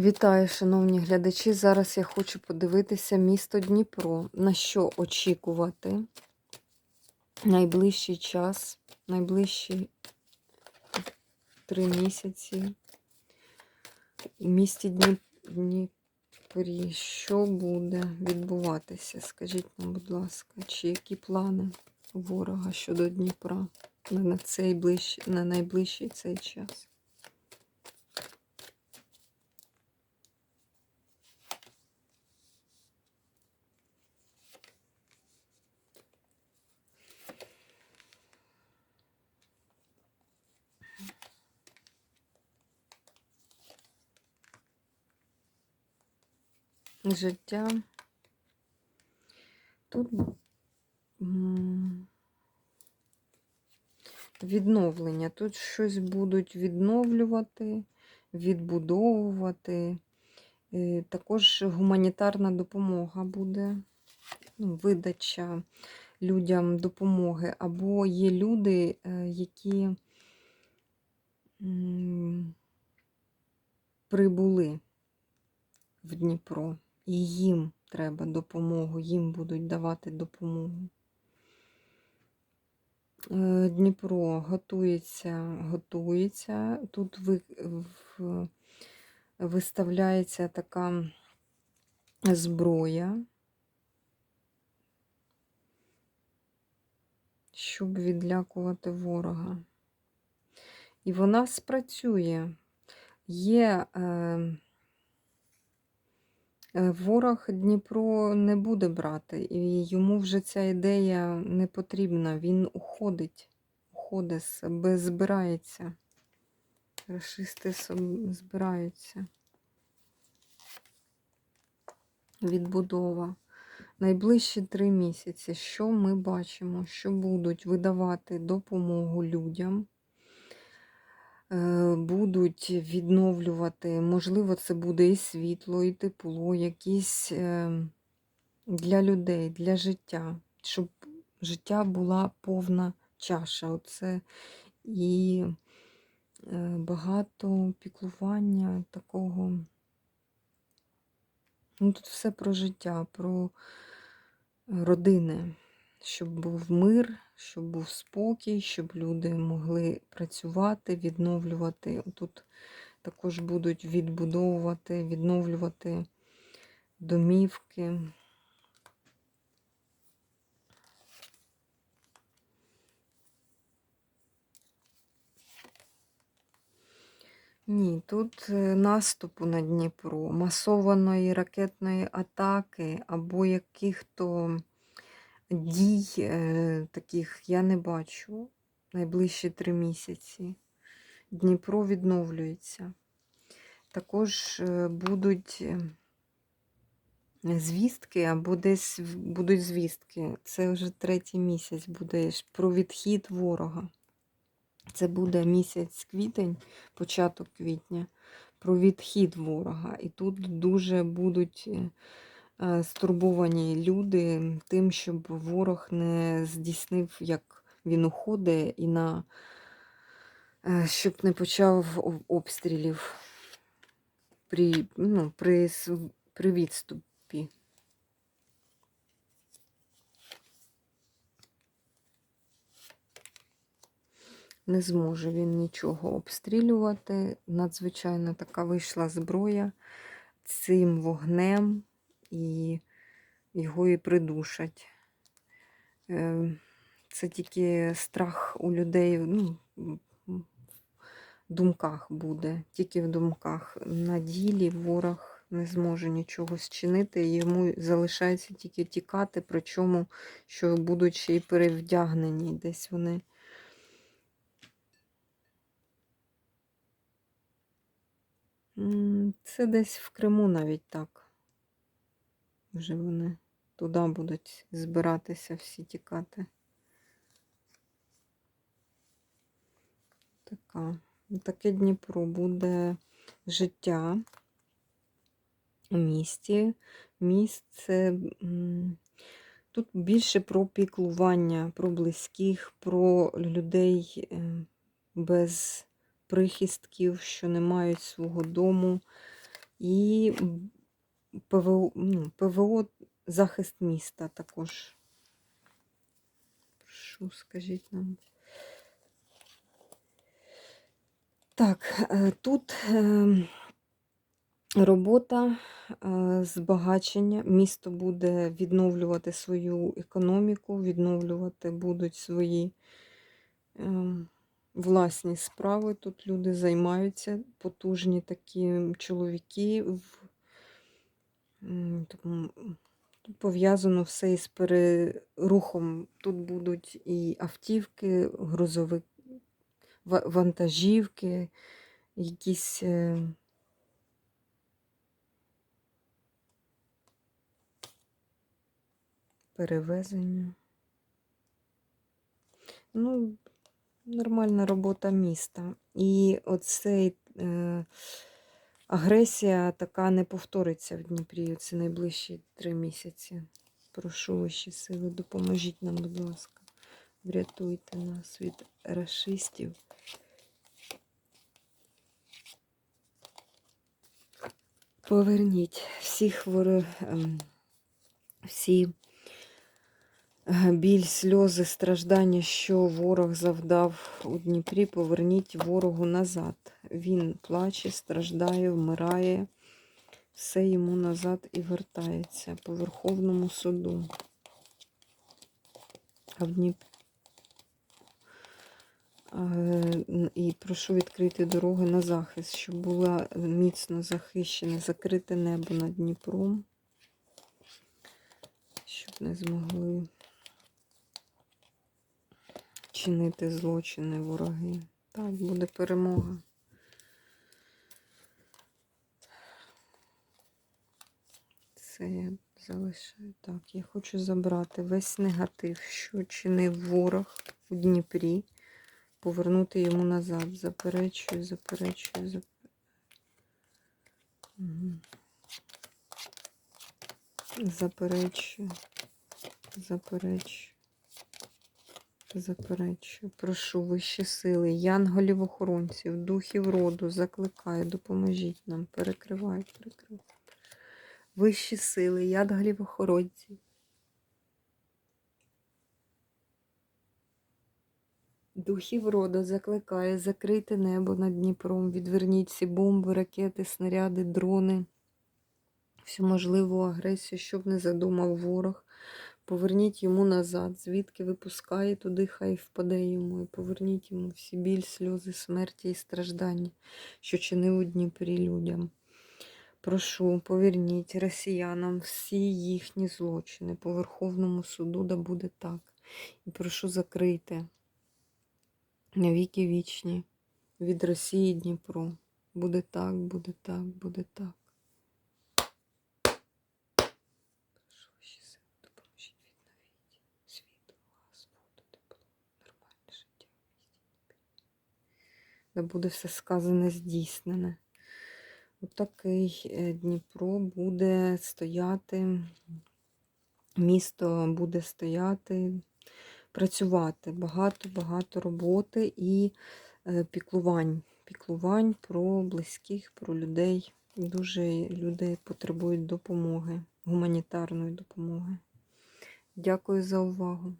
Вітаю, шановні глядачі. Зараз я хочу подивитися місто Дніпро. На що очікувати найближчий час, найближчі три місяці у місті Дніп... Дніпрі. Що буде відбуватися? Скажіть нам, будь ласка, чи які плани ворога щодо Дніпра на, цей ближ... на найближчий цей час? Життя. Тут відновлення. Тут щось будуть відновлювати, відбудовувати. Е, Також гуманітарна допомога буде, ну, видача людям допомоги. Або є люди, е, які прибули в Дніпро. І їм треба допомогу, їм будуть давати допомогу. Е, Дніпро готується, готується. Тут ви, в, виставляється така зброя, щоб відлякувати ворога. І вона спрацює. Є. Е, ворог Дніпро не буде брати, і йому вже ця ідея не потрібна. Він уходить, уходить себе, збирається. Рашисти збираються. Відбудова. Найближчі три місяці, що ми бачимо, що будуть видавати допомогу людям. Будуть відновлювати, можливо, це буде і світло, і тепло, якісь е, для людей, для життя, щоб життя була повна чаша. Оце і е, багато піклування такого. Ну, Тут все про життя, про родини щоб був мир, щоб був спокій, щоб люди могли працювати, відновлювати. Тут також будуть відбудовувати, відновлювати домівки. Ні, тут е, наступу на Дніпро, масованої ракетної атаки або яких-то дій е, таких я не бачу найближчі три місяці. Дніпро відновлюється. Також е, будуть е, звістки, або десь будуть звістки. Це вже третій місяць буде про відхід ворога. Це буде місяць квітень, початок квітня, про відхід ворога. І тут дуже будуть Е, стурбовані люди тим, щоб ворог не здійснив, як він уходить, і на е, щоб не почав обстрілів при, ну, при, при відступі. Не зможе він нічого обстрілювати. Надзвичайно така вийшла зброя цим вогнем і його і придушать. Е, це тільки страх у людей, ну, в думках буде, тільки в думках. На ділі ворог не зможе нічого зчинити, йому залишається тільки тікати, причому, що ще й перевдягнені десь вони. Це десь в Криму навіть так. Вже вони туди будуть збиратися всі тікати. Така. Таке Дніпро буде життя у місті. Місце тут більше про піклування, про близьких, про людей без прихистків, що не мають свого дому. і ПВО, ну, ПВО захист міста також. Прошу, скажіть нам. Так, е, тут е, робота е, збагачення. Місто буде відновлювати свою економіку, відновлювати будуть свої е, власні справи. Тут люди займаються, потужні такі чоловіки. в- Тут пов'язано все із перерухом. Тут будуть і автівки, грузовик, ва- вантажівки, якісь. е, Перевезення. Ну, нормальна робота міста. І оцей е, агресія така не повториться в Дніпрі. Це найближчі три місяці. Прошу вищі сили, допоможіть нам, будь ласка. Врятуйте нас від рашистів. Поверніть всіх воро... ем, всі біль, сльози, страждання, що ворог завдав у Дніпрі, поверніть ворогу назад. Він плаче, страждає, вмирає. Все йому назад і вертається по Верховному суду. А в Дніп... І прошу відкрити дороги на захист, щоб було міцно захищене, закрите небо над Дніпром, щоб не змогли чинити злочини вороги. Так, буде перемога. Це я залишаю. Так, я хочу забрати весь негатив, що чинив ворог у Дніпрі, повернути йому назад. Заперечую, заперечую, заперечую. Заперечую, заперечую, заперечую. Прошу вищі сили, янголів охоронців, духів роду, закликаю, допоможіть нам, перекривай, перекривай. Вищі сили, янголів охоронців. Духів роду закликає, закрийте небо над Дніпром, відверніть всі бомби, ракети, снаряди, дрони, всю можливу агресію, щоб не задумав ворог. Поверніть йому назад, звідки випускає, туди хай впаде йому. І поверніть йому всі біль, сльози, смерті і страждання, що чинив у Дніпрі людям. Прошу, поверніть росіянам всі їхні злочини по Верховному суду, да буде так. І прошу закрити навіки вічні від Росії Дніпро. Буде так, буде так, буде так. Прошу ваші сили, допоможіть відновіть світло, газ, воду, тепло, нормальне життя в місті Дніпрі. Да буде все сказане, здійснене. Отакий е, Дніпро буде стояти, місто буде стояти, працювати. Багато-багато роботи і е, піклувань. Піклувань про близьких, про людей. Дуже люди потребують допомоги, гуманітарної допомоги. Дякую за увагу.